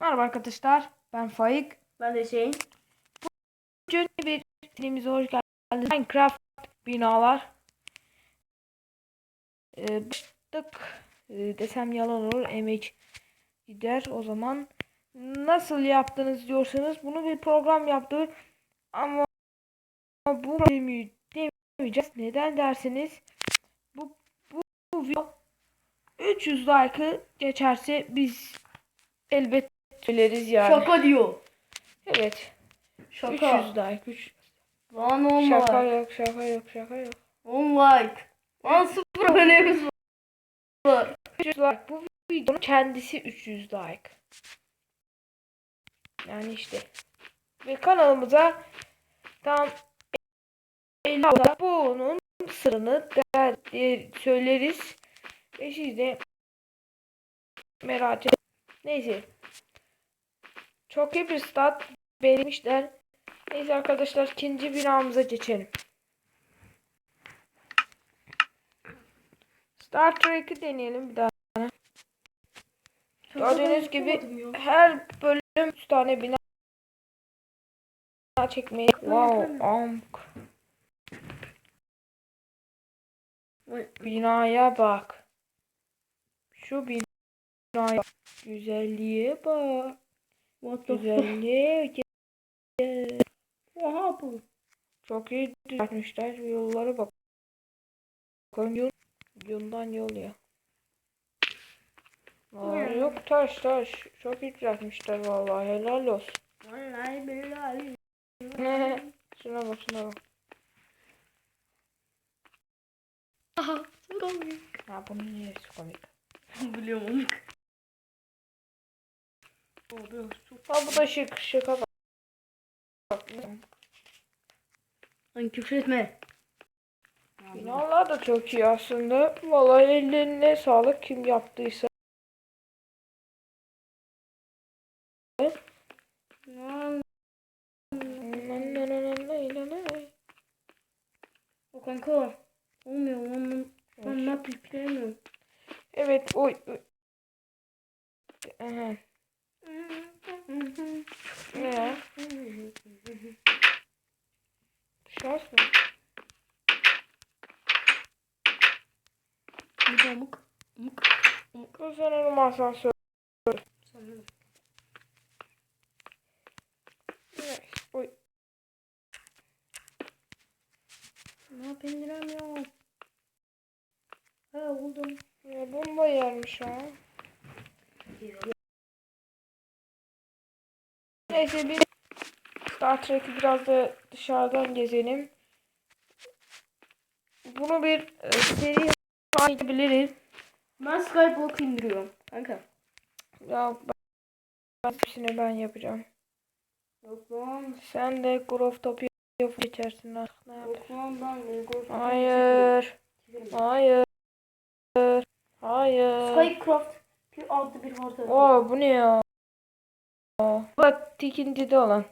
Merhaba arkadaşlar. Ben Faik. Ben de şeyin. Bugün bir filmimize hoş geldiniz. Minecraft binalar. Ee, başladık. Ee, desem yalan olur. Emek gider. O zaman nasıl yaptınız diyorsanız bunu bir program yaptık. Ama bu demi- demeyeceğiz. Neden derseniz bu, bu, bu video 300 like'ı geçerse biz elbet söyleriz yani. Şaka diyor. Evet. Şaka. 300 like. 3 Lan 10 Şaka like. yok, şaka yok, şaka yok. 10 like. Lan sıfır abonemiz var. 300 like. Bu videonun kendisi 300 like. Yani işte. Ve kanalımıza tam 50 abone bunun sırrını der, der- söyleriz. Ve siz de merak et. Neyse. Çok iyi bir stat vermişler. Neyse arkadaşlar ikinci binamıza geçelim. Star Trek'i deneyelim bir daha. Gördüğünüz gibi her bölüm 3 tane bina çekmeyi. Wow, amk. Binaya bak. Şu binaya bak. Güzelliğe bak. What the fuck? Güzelliğe Oha bu. Çok iyi düzeltmişler. Yollara bak. Bakın yol, yoldan yol ya. Aa, Yani. yok taş taş. Çok iyi düzeltmişler vallahi. Helal olsun. Vallahi billahi. şuna bak şuna bak. Aha. Komik. Ha bunun neresi komik? Biliyorum onu. Ha bu da şık. Şıka bak. Lan küfür etme. Binalar da çok iyi aslında. Vallahi ellerine sağlık kim yaptıysa. Lan. O kanka. Olmuyor lan. Ben, ben ne yapayım bilemiyorum. Evet oy. oy. Aha. Ne? Şans mı? Bir de amık. Amık. Bu sanırım asansör. Sanırım. Evet. Oy. Ne yapayım bilemiyorum. Ha buldum. Ya bomba yermiş ha. Neyse bir Star Trek'i biraz da dışarıdan gezelim. Bunu bir e, seri haline getirebiliriz. Ben Skyblock indiriyorum. Kanka. Ya ben, ben hepsini ben yapacağım. Yok lan. Sen de Grove Top'u yapıp geçersin artık. Ne? Yok lan ben Hayır. Hayır. Hayır. Skycraft bir adlı bir harita. Oo bu ne ya? Bak tikintide olan.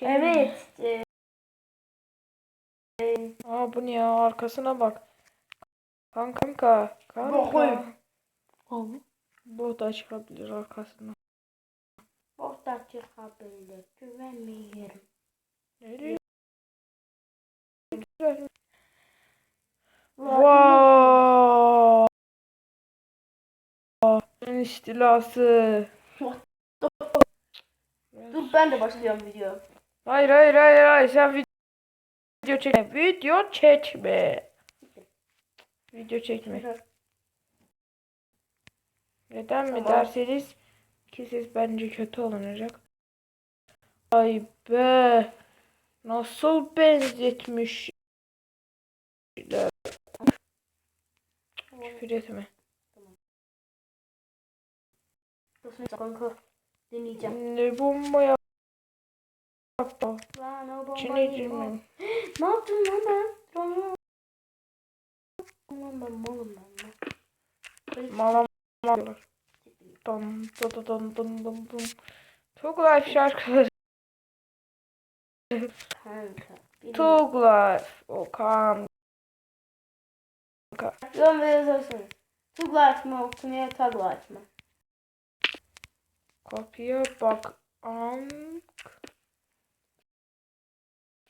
Evet. e, Aa bu ne ya? Arkasına bak. Kanka kanka. Kanka. Bakayım. Bu da çıkabilir arkasına. Orta çıkabilir. Güvenmiyorum. Nereye? Wow. Wow. istilası. Dur ben de başlıyorum video. Hayır hayır hayır hayır sen vid- video çekme. Video çekme. Video çekme. Neden mi Tamam. derseniz ki ses bence kötü olunacak. Ay be. Nasıl benzetmiş. Küfür etme. Nasıl kanka? Deneyeceğim. Ne bomba yap. Lan o bombayı İçine yiyeyim. girme. Ne yaptım lan ben? Lan Lan ben malım ben. lan. Malam diyorlar. Dum dum dum dum dum dum. Çok life şarkıları. Kanka. Çok life. O kan. Yorum ve yazarsın. Tug life mı okunuyor tag life mı? Kapıya bak. Am.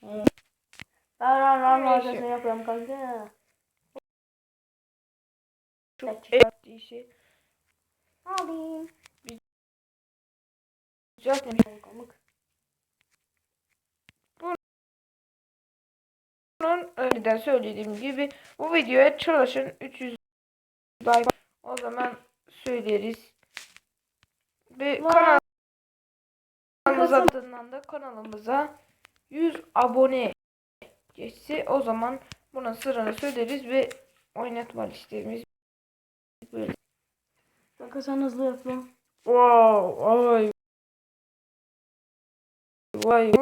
Ben ben ben arkasını yapıyorum kanka. Çok etkisi. Alayım. Güzel. Komik. Bunun önceden söylediğim gibi bu videoya çalışın 300 like o zaman söyleriz. Ve Vay. kanalımıza adından da kanalımıza 100 abone geçse o zaman bunun sırrını söyleriz ve oynatma listemiz böyle. Kanka sen hızlı yap lan. Wow, vay. Vay.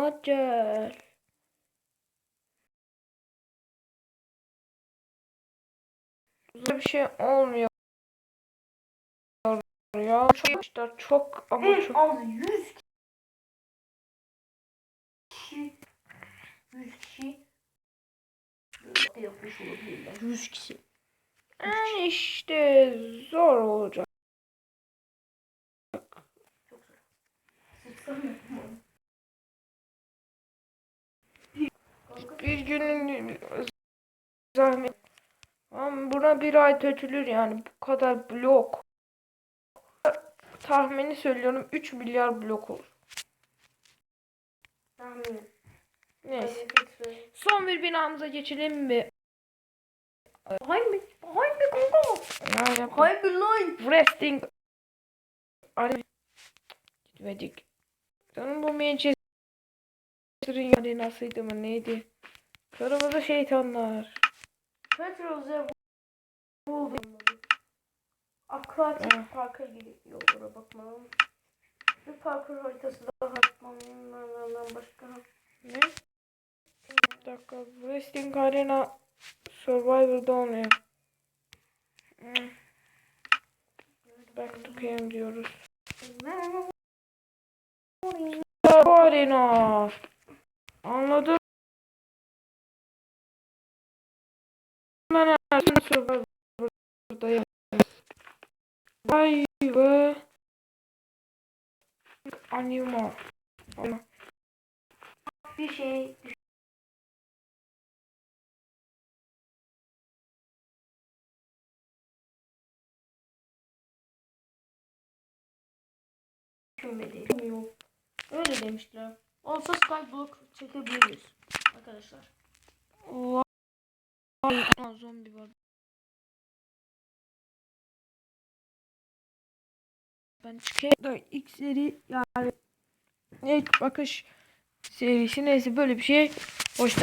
Güzel bir şey olmuyor. Ya çok işte çok ama En çok az 100 kişi 100 kişi yapmış olabilirler. 100 kişi. yani işte zor olacak. Çok zor. Bir günün zahmet. Ama buna bir ay tötülür yani bu kadar blok. Tahmini söylüyorum 3 milyar blok olur. Tahmin. Neyse. Son bir binamıza geçelim mi? Hay mı? Hay mı kanka? Nerede? Hay bir lan. Wrestling. Arena. Gitmedik. Canım bu Manchester'ın arenasıydı mı neydi? Kırmızı şeytanlar. Petrol'e buldum. Aquatic Ha. Park'a gidiyor bakmam. Bir parkur haritası daha atmam. Başka. Ne? Bir dakika. Wrestling Arena Survivor'da olmuyor. Hmm. Back to game diyoruz. Bu arena. Anladım. Ben Survivor'dayım. Vay be. Anima. Ama Bir şey düşünmedi. Yok. Öyle demişler. Olsa Skyblock çekebiliriz arkadaşlar. Vay. Zombi var. Ben çıkayım ilk seri yani ilk bakış serisi neyse böyle bir şey. Hoşça